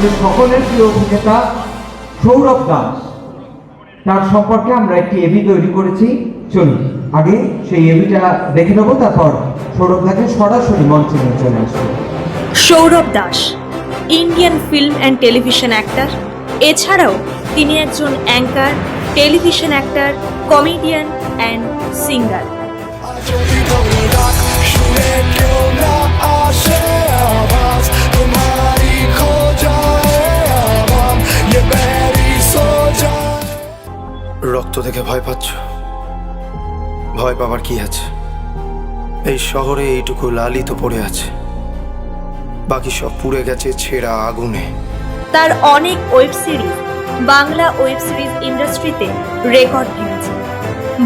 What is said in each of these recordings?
আপনাদের সকলের প্রিয় অভিনেতা সৌরভ দাস। তার সম্পর্কে আমরা একটি এবি তৈরি করেছি। চলুন, আগে সেই এবিটা দেখে নেব, তারপর সৌরভ দাকে সরাসরি মঞ্চে নিয়ে চলে আসব। Sourav Das Indian film and television actor এছাড়াও তিনি একজন anchor television actor comedian and singer দেখে ভয় পাচ্ছ? ভয় পাবার কি আছে? এই শহরে এইটুকু লালই তো পড়ে আছে। বাকি সব পুড়ে গেছে ছেঁড়া আগুনে। তার অনেক web series Bangla web series ইন্ডাস্ট্রিতে রেকর্ড ভেঙেছে।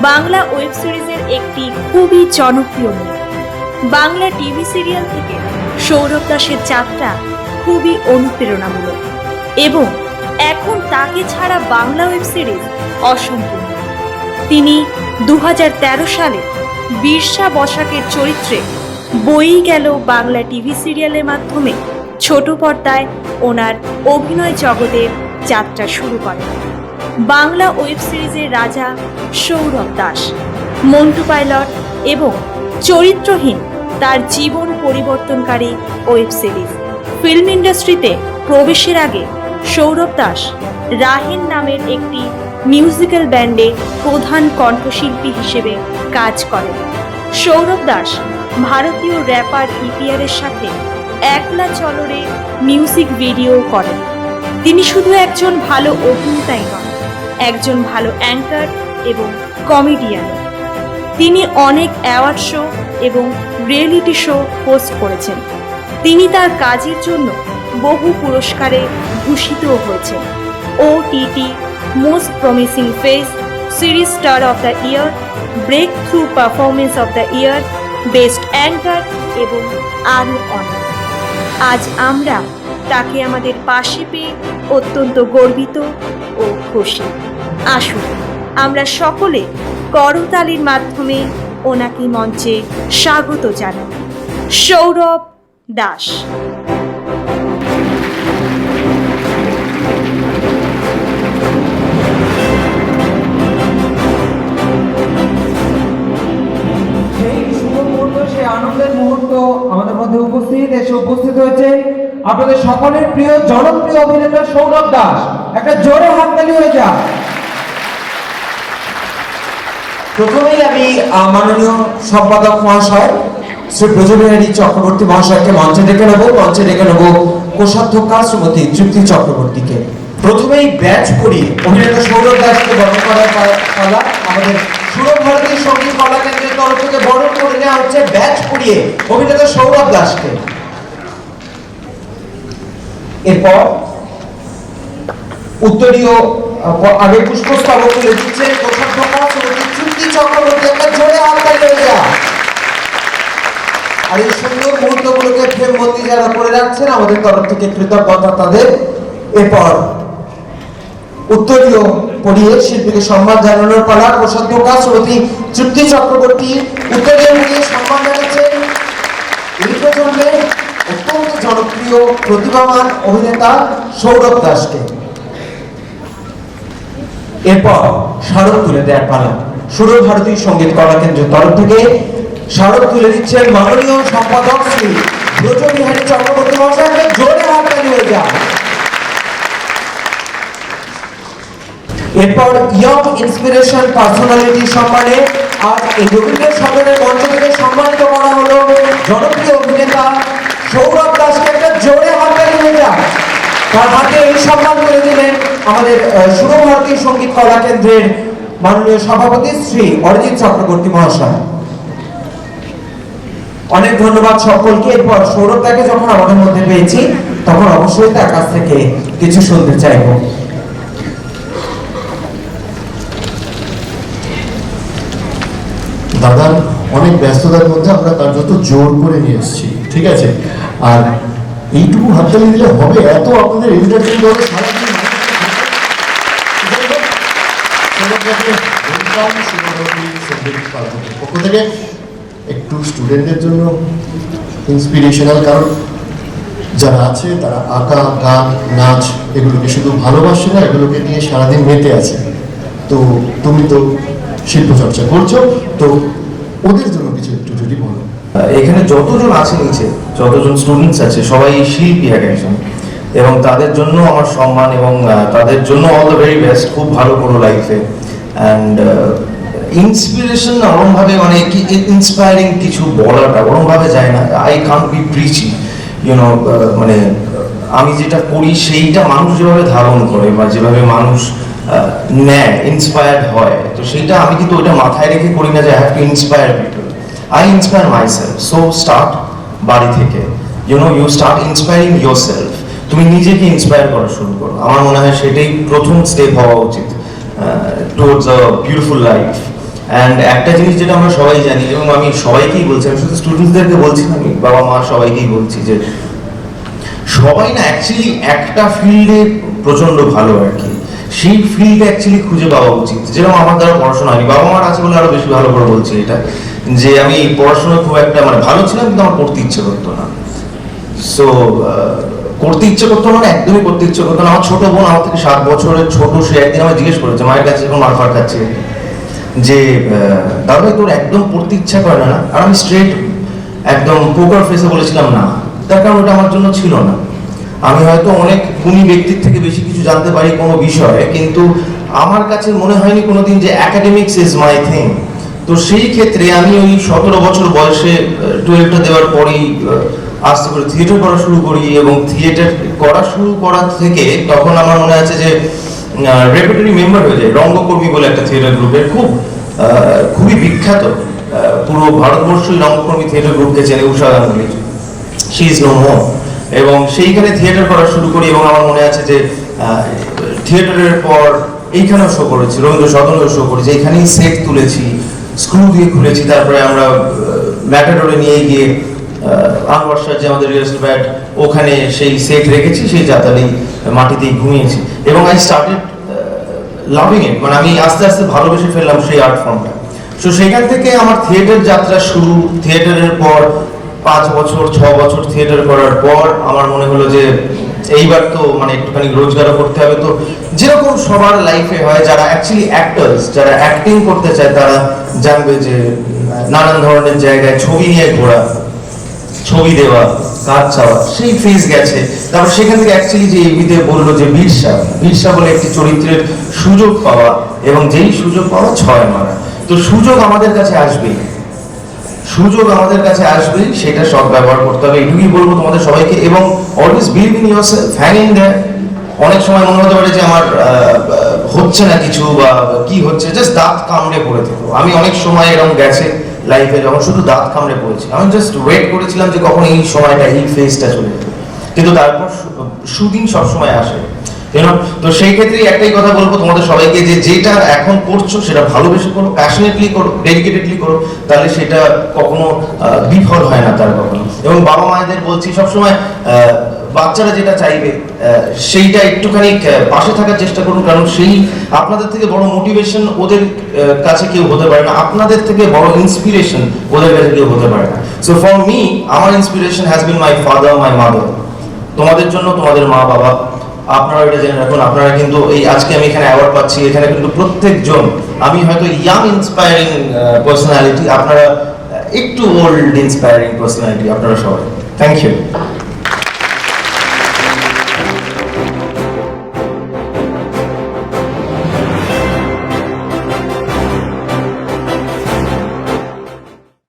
বাংলা ওয়েব সিরিজের একটি খুবই জনপ্রিয় মেয়ে বাংলা টিভি সিরিয়াল থেকে সৌরভ দাসের যাত্রা খুবই অনুপ্রেরণামূলক। এবং এখন তাকে ছাড়া বাংলা ওয়েব সিরিজ অসম্পূর্ণ। তিনি দু হাজার তেরো সালে বীরসা বসাকের চরিত্রে বই গেল বাংলা টিভি সিরিয়ালের মাধ্যমে। ছোট পর্দায় ওনার অভিনয় জগতের যাত্রা শুরু করেন। বাংলা ওয়েব সিরিজের রাজা সৌরভ দাস, মন্টু পাইলট এবং চরিত্রহীন তার জীবন পরিবর্তনকারী ওয়েব সিরিজ। ফিল্ম ইন্ডাস্ট্রিতে প্রবেশের আগে সৌরভ দাস রাহেন নামের একটি মিউজিক্যাল ব্যান্ডে প্রধান কণ্ঠশিল্পী হিসেবে কাজ করেন সৌরভ দাস, ভারতীয় র্যাপার ইপিআরের সাথে একলা চলরে মিউজিক ভিডিও করেন। তিনি শুধু একজন ভালো অভিনেতাই নন, একজন ভালো অ্যাঙ্কার এবং কমেডিয়ান তিনি অনেক অ্যাওয়ার্ড শো এবং রিয়েলিটি শো হোস্ট করেছেন। তিনি তার কাজের জন্য বহু পুরস্কারে ভূষিতও হয়েছেন। OTT promising face series star of the year breakthrough performance of the year best anchor এবং আরও অনেক। আজ আমরা তাকে আমাদের পাশে পেয়ে অত্যন্ত গর্বিত ও খুশি। আসুন, আমরা সকলে করতালির মাধ্যমে ওনাকে মঞ্চে স্বাগত জানাই। সৌরভ দাস। মধ্যে উপস্থিত হয়েছে আপনাদের সকলের প্রিয়, জনপ্রিয় অভিনেতা সৌরভ দাস। একটা জোরে হাততালি হয়ে প্রথমেই আমি মাননীয় সম্পাদক মহাশয় শ্রী ব্রজবিহারী চক্রবর্তী মহাশয়কে মঞ্চে ডেকে নেব। মঞ্চে ডেকে নেব কোষাধ্যক্ষা শ্রীমতী চক্রবর্তীকে। প্রথমেই ব্যাচ করিয়ে অভিনেতা সৌরভ দাসকে বরণ করার আমাদের সুরভ ভারতীয় সংগীত কলা কেন্দ্রের তরফ থেকে বরণ করে নেওয়া হচ্ছে। ব্যাচ করিয়ে অভিনেতা সৌরভ দাসকে। এরপর উত্তরীয় আগে পুষ্পস্তবক তুলে তৃপ্তি চক্রবর্তী, একটা জোরে আর এই সুন্দর মুহূর্তগুলোকে ফ্রেমবন্দি যারা করে রাখছেন, আমাদের তরফ থেকে কৃতজ্ঞতা তাদের। এরপর উত্তরীয় পড়িয়ে শিল্পীকে সম্মান জানানোর পালা কোষাধ্যক্ষা শ্রীমতী তৃপ্তি চক্রবর্তী উত্তরীয় সম্মান জানাচ্ছেন এই প্রজন্মে অত্যন্ত জনপ্রিয় প্রতিভাবান অভিনেতা সৌরভ দাসকে। এরপর স্মারক তুলে দেওয়ার পালা। সুর ভারতী সংগীত কলা কেন্দ্রের তরফ থেকে স্মারক তুলে দিচ্ছেন মাননীয় সম্পাদক শ্রী ব্রজবিহারী চক্রবর্তী মহাশয় জোরে হাততালি হয়ে যায় এরপর ইয়ং ইন্সপিরেশন পার্সোনালিটি সম্মানে আজ এই রবীন্দ্র সদনের মঞ্চ থেকে সম্মানিত করা হলো জনপ্রিয় অভিনেতা সৌরভ তার হাতে এই সম্মান করে দিলেন আমাদের সুরভারতী সংগীত কলা কেন্দ্রের মাননীয় সভাপতি শ্রী অরিজিৎ চক্রবর্তী মহাশয়। অনেক ধন্যবাদ সকলকে। এরপর সৌরভ দাকে যখন আমাদের মধ্যে পেয়েছি, তখন অবশ্যই তার কাছ থেকে কিছু শুনতে চাইব। দাদার অনেক ব্যস্ততার মধ্যে আমরা তার যত জোর করে নিয়ে এসেছি, ঠিক আছে? আর এইটুকু হাততালি দিলে হবে, এত আপনাদের পক্ষ থেকে একটু স্টুডেন্টদের জন্য ইন্সপিরেশনাল কারণ, যারা আছে তারা আঁকা, গান, নাচ, এগুলোকে শুধু ভালোবাসে না, এগুলোকে নিয়ে সারাদিন মেতে আছে। তো তুমি তো শিল্প চর্চা করছ, তো ওদের জন্য কিছু একটু যদি বলো। এখানে যতজন আছে নিচে, যতজন স্টুডেন্টস আছে, সবাই শিল্পী এক একজন এবং তাদের জন্য আমার সম্মান এবং তাদের জন্য অল দ্য ভেরি বেস্ট খুব ভালো করো লাইফে অ্যান্ড ইন্সপিরেশন ওরমভাবে মানে কি ইন্সপায়ারিং কিছু বলাটা ওরমভাবে যায় না। I can't be preaching you know মানে আমি যেটা করি সেইটা মানুষ যেভাবে ধারণ করে বা যেভাবে মানুষ নেয় ইন্সপায়ার্ড হয়। তো সেইটা আমি কিন্তু ওইটা মাথায় রেখে করি না যে I have to inspire people I inspire myself so start বাড়ি থেকে। You know you start inspiring yourself তুমি নিজেকে ইন্সপায়ার করা শুরু করো। আমার মনে হয় সেটাই প্রথম স্টেপ হওয়া উচিত towards a beautiful life and একটা জিনিস যেটা আমরা সবাই জানি, এবং আমি সবাইকেই বলছি, আমি শুধু স্টুডেন্টসদেরকে বলছি না, আমি বাবা মা সবাইকেই বলছি যে, সবাই না অ্যাকচুয়ালি একটা ফিল্ডে প্রচণ্ড ভালো আর কি। সেই ফিল্ডে অ্যাকচুয়ালি খুঁজে পাওয়া উচিত। যেরকম আমার দ্বারা পড়াশোনা হয়নি, বাবা মার আছে বলে আরও বেশি ভালো করে বলছি এটা, যে আমি পড়াশোনা খুব একটা মানে ভালো ছিলাম কিন্তু আমার পড়তে ইচ্ছে করতো না। সো করতে ইচ্ছে করতো না মানে একদমই করতে ইচ্ছে করতো না। আমার ছোট বোন আমার থেকে সাত বছরের ছোট, সে একদিন আমায় জিজ্ঞেস করেছে, মায়ের কাছে যখন মারফার খাচ্ছে যে দাদা তোর একদম পড়তে ইচ্ছা করে না আর আমি স্ট্রেট একদম পোকার ফেসে বলেছিলাম, না। তার কারণ ওটা আমার জন্য ছিল না। আমি হয়তো অনেক গুণী ব্যক্তির থেকে বেশি কিছু জানতে পারি কোনো বিষয়ে, কিন্তু আমার কাছে মনে হয়নি কোনোদিন যে একাডেমিক্স ইজ মাই থিং তো সেই ক্ষেত্রে আমি ওই সতেরো বছর বয়সে টুয়েলভটা দেওয়ার পরেই আস্তে করে থিয়েটার করা শুরু করি এবং থিয়েটার করা শুরু করা থেকে তখন আমার মনে আছে যে রেপুটারি মেম্বার হয়ে যায় রঙ্গকর্মী বলে একটা থিয়েটার গ্রুপের খুব খুবই বিখ্যাত পুরো ভারতবর্ষই রঙ্গকর্মী থিয়েটার গ্রুপকে চেনে Usha Ganguly she is no more এবং সেইখানে থিয়েটার করা শুরু করি এবং আমার মনে আছে যে থিয়েটারের পর এইখানেও শো করেছি, রবীন্দ্র সদনেও শো করেছি এখানেই সেট তুলেছি স্ক্রু দিয়ে খুলেছি, তারপরে আমরা ম্যাটাডোরে নিয়ে গিয়ে আনোয়ার শাহ যে আমাদের রিহার্সাল ব্যাট ওখানে সেই সেট রেখেছি, সেই জাতালেই মাটিতেই ঘুমিয়েছি এবং আই স্টার্টেড লাভিং ইট মানে আমি আস্তে আস্তে ভালোবেসে ফেললাম সেই আর্ট ফর্মটা সো সেখান থেকে আমার থিয়েটার যাত্রা শুরু থিয়েটারের পর পাঁচ বছর, ছ বছর থিয়েটার করার পর আমার মনে হলো যে এইবার তো মানে একটুখানি রোজগারও করতে হবে। তো যেরকম সবার লাইফে হয়, যারা অ্যাকচুয়ালি অ্যাক্টার্স যারা অ্যাক্টিং করতে চায়, তারা জানবে যে নানান ধরনের জায়গায় ছবি নিয়ে ঘোরা, ছবি দেওয়া, কাজ চাওয়া, সেই ফেজ গেছে। তারপর সেখান থেকে অ্যাকচুয়ালি যে এবিতে বলল যে বীরসা বীরসা বলে একটি চরিত্রের সুযোগ পাওয়া এবং যেই সুযোগ পাওয়া ছয় মারা। তো সুযোগ আমাদের কাছে আসবেই। সুযোগ আমাদের কাছে আসবেই সেটা সব ব্যবহার করতে হবে, এটুকুই বলব তোমাদের সবাইকে। এবং always believe in self hang in there অনেক সময় মনে হতে পারে যে আমার হচ্ছে না কিছু বা কি হচ্ছে জাস্ট দাঁত কামড়ে পড়ে থেকো। আমি অনেক সময় এরকম গেছে লাইফে যখন শুধু দাঁত কামড়ে পড়েছি। আমি জাস্ট ওয়েট করেছিলাম যে কখন এই সময়টা, এই ফেজটা চলে কিন্তু তারপর সুদিন সবসময় আসে। তো সেই ক্ষেত্রে একটাই কথা বলব তোমাদের সবাইকে যে যেটা এখন করছ সেটা ভালোবেসে করো প্যাশনেটলি করো ডেডিকেটেডলি করো, তাহলে সেটা কখনো বিফল হয় না তার কখনো। এবং বাবা মায়েদের বলছি, সবসময় বাচ্চারা যেটা চাইবে সেইটা একটুখানি পাশে থাকার চেষ্টা করুন, কারণ সেই আপনাদের থেকে বড় মোটিভেশন ওদের কাছে কেউ হতে পারে না। আপনাদের থেকে বড় ইন্সপিরেশন ওদের কাছে কেউ হতে পারে না। সো ফর মি আমার inspiration has been my father my mother তোমাদের জন্য, তোমাদের মা বাবা আপনারা এটা জেনে রাখুন, আপনারা কিন্তু এই আজকে আমি এখানে অ্যাওয়ার্ড পাচ্ছি, এখানে কিন্তু প্রত্যেকজন, আমি হয়তো ইয়াং ইন্সপায়ারিং পার্সোনালিটি আপনারা একটু ওল্ড ইন্সপায়ারিং পার্সোনালিটি আপনারা সবাই। Thank you